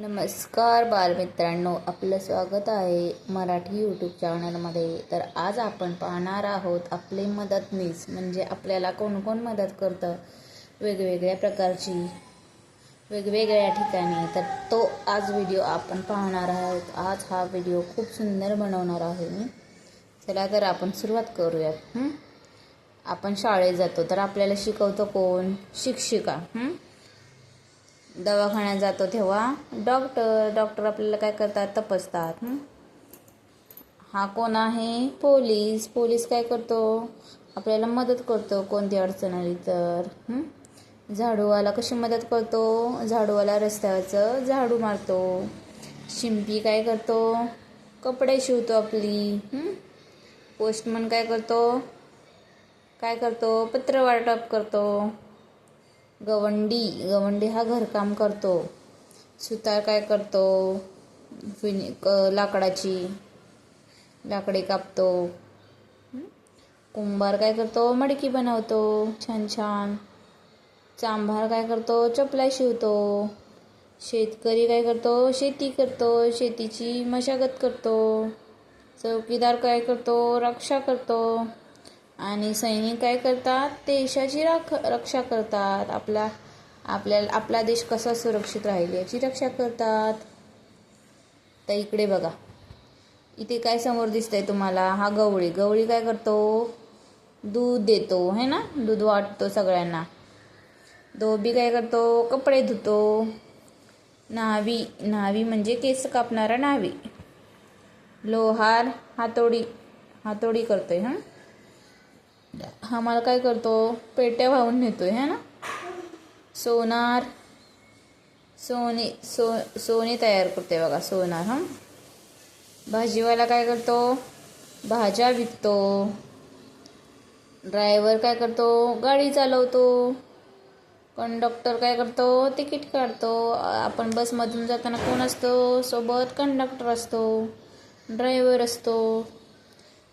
नमस्कार बालमित्रांनो आपलं स्वागत आहे मराठी यूट्यूब चॅनलमध्ये तर आज आपण पाहणार आहोत आपले मदतनीस म्हणजे आपल्याला कोण कोण मदत करतं वेगवेगळ्या प्रकारची वेगवेगळ्या ठिकाणी. तर तो आज व्हिडिओ आपण पाहणार आहोत. आज हा व्हिडिओ खूप सुंदर बनवणार आहे मी. चला तर आपण सुरुवात करूयात. आपण शाळेत जातो तर आपल्याला शिकवतो कोण? शिक्षिका. हं? दवाखान्यात जातो तेव्हा. डॉक्टर डॉक्टर आपल्याला काय करतात? तपासतात. हा? कोण आहे? पोलीस. पोलीस काय करतो? आपल्याला मदत करतो कोणती अडचण आली तर. झाडूवाला कशी मदत करतो? झाडूवाला रस्त्यावरचं झाडू मारतो. शिंपी काय करतो? कपडे शिवतो आपली. पोस्टमन काय करतो? काय करतो? पत्र वाटप करतो. गवंडी गवंडी हा घरकाम करतो. सुतार काय करतो? फिनि क लाकडाची. लाकडे कापतो. कुंभार काय करतो? मडकी बनवतो. छान छान. चांभार काय करतो? चपला शिवतो. शेतकरी काय करतो? शेती करतो. शेतीची मशागत करतो. चौकीदार काय करतो? रक्षा करतो. आणि सैनिक काय करतात? देशाची राख रक्षा करतात. आपला आपल्या आपला देश कसा सुरक्षित राहील याची रक्षा करतात. तर इकडे बघा. इथे काय समोर दिसतंय तुम्हाला? हा गवळी. गवळी काय करतो? दूध देतो. है ना? दूध वाटतो सगळ्यांना. धोबी काय करतो? कपडे धुतो. न्हावी न्हावी म्हणजे केस कापणारा न्हावी. लोहार हातोडी हातोडी करतोय हां? हा मला काय करतो? पेट्या वाहून नेतो आहे ना? सोनार सोने सो सोने तयार करते बघा सोनार हां? भाजीवाला काय करतो? भाज्या विकतो. ड्रायव्हर काय करतो? गाडी चालवतो. कंडक्टर काय करतो? तिकीट काढतो. आपण बसमधून जाताना कोण असतो? सोबत कंडक्टर असतो. ड्रायव्हर असतो.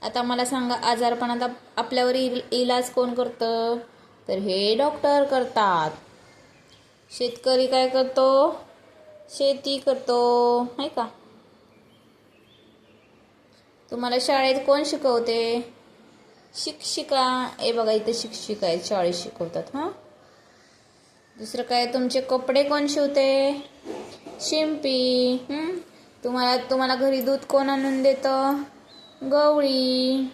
आता मला सांगा आजारपणाचा आपल्यावर इल इलाज कोण करतं? तर हे डॉक्टर करतात. शेतकरी काय करतो? शेती करतो नाही का? तुम्हाला शाळेत कोण शिकवते? शिक्षिका हे बघा इथे शिक्षिका आहेत शाळेत शिकवतात हां? दुसरं काय तुमचे कपडे कोण शिवते? शिंपी तुम्हाला तुम्हाला घरी दूध कोण आणून देतं? गवळी.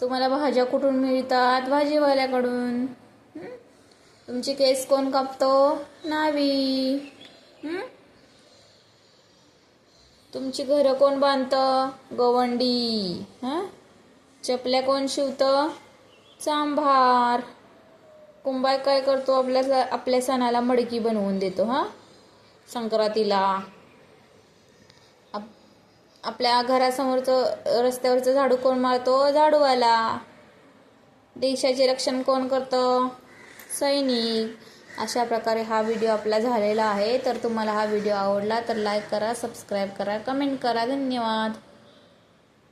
तुम्हाला भाज्या कुठून मिळतात? भाजीवाल्याकडून. तुमचे केस कोण कापतो? नावी. तुमची घरं कोण बांधतं? गवंडी. हं? चपल्या कोण शिवतं? चांभार कुंभार काय करतो? आपल्या आपल्या सणाला मडकी बनवून देतो हा? संक्रांतीला. आपल्या घरासमोरचं रस्त्यावरचं झाडू कोण मारतो? झाडूवाला. देशाचे रक्षण कोण करतं? सैनिक. अशा प्रकारे हा व्हिडिओ आपला झालेला आहे. तर तुम्हाला हा व्हिडिओ आवडला तर लाईक करा सबस्क्राईब करा कमेंट करा. धन्यवाद.